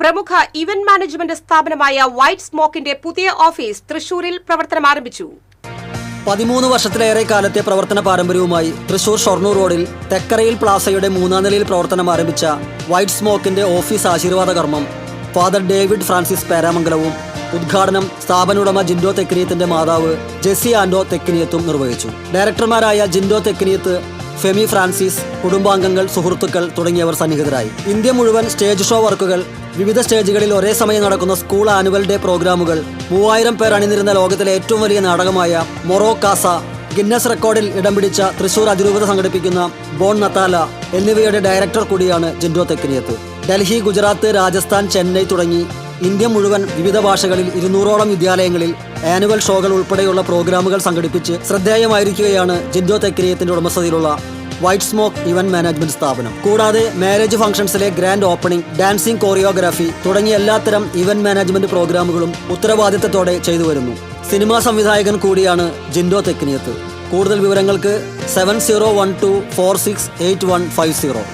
പ്രമുഖ event management സ്ഥാപനമായ white സ്മോക്കിന്റെ പുതിയ ഓഫീസ് തൃശൂരിൽ പ്രവർത്തനം ആരംഭിച്ചു. പതിമൂന്ന് വർഷത്തിലേറെ കാലത്തെ പ്രവർത്തന പാരമ്പര്യവുമായി തൃശൂർ ഷൊർണൂർ റോഡിൽ തെക്കരയിൽ പ്ലാസയുടെ മൂന്നാം നിലയിൽ പ്രവർത്തനം ആരംഭിച്ച വൈറ്റ് സ്മോക്കിന്റെ ഓഫീസ് ആശീർവാദ കർമ്മം ഫാദർ ഡേവിഡ് ഫ്രാൻസിസ് പേരാമംഗലവും ഉദ്ഘാടനം സ്ഥാപന ഉടമ ജിൻഡോ തെക്കിനിയത്തിന്റെ മാതാവ് ജെസി ആൻഡോ തെക്കിനിയത്തും നിർവഹിച്ചു. ഡയറക്ടർമാരായ ജിൻഡോ തെക്കിനിയത്ത് ഫെമി ഫ്രാൻസിസ് കുടുംബാംഗങ്ങൾ സുഹൃത്തുക്കൾ തുടങ്ങിയവർ സന്നിഹിതരായി. ഇന്ത്യ മുഴുവൻ സ്റ്റേജ് ഷോ വർക്കുകൾ വിവിധ സ്റ്റേജുകളിൽ ഒരേ സമയം നടക്കുന്ന സ്കൂൾ ആനുവൽ ഡേ പ്രോഗ്രാമുകൾ മൂവായിരം പേർ അണിനിരുന്ന ലോകത്തിലെ ഏറ്റവും വലിയ നാടകമായ മൊറോ കാസ ഗിന്നസ് റെക്കോർഡിൽ ഇടം പിടിച്ച തൃശൂർ അതിരൂപത സംഘടിപ്പിക്കുന്ന ബോൺ നത്താല എന്നിവയുടെ ഡയറക്ടർ കൂടിയാണ് ജിൻഡോ തെക്കിനിയത്ത്. ഡൽഹി ഗുജറാത്ത് രാജസ്ഥാൻ ചെന്നൈ തുടങ്ങി ഇന്ത്യ മുഴുവൻ വിവിധ ഭാഷകളിൽ ഇരുന്നൂറോളം വിദ്യാലയങ്ങളിൽ ആനുവൽ ഷോകൾ ഉൾപ്പെടെയുള്ള പ്രോഗ്രാമുകൾ സംഘടിപ്പിച്ച് ശ്രദ്ധേയമായിരിക്കുകയാണ് ജിൻഡോ തെക്കിനിയത്തിന്റെ ഉടമസ്ഥതയിലുള്ള വൈറ്റ് സ്മോക്ക് ഇവന്റ് മാനേജ്മെന്റ് സ്ഥാപനം. കൂടാതെ മാരേജ് ഫംഗ്ഷൻസിലെ ഗ്രാൻഡ് ഓപ്പണിംഗ് ഡാൻസിംഗ് കോറിയോഗ്രാഫി തുടങ്ങിയ എല്ലാത്തരം ഇവന്റ് മാനേജ്മെന്റ് പ്രോഗ്രാമുകളും ഉത്തരവാദിത്തത്തോടെ ചെയ്തു വരുന്നു. സിനിമാ സംവിധായകൻ കൂടിയാണ് ജിൻഡോ തെക്കിനിയത്ത് കൂടുതൽ വിവരങ്ങൾക്ക് seven zero one two four six eight one five zero.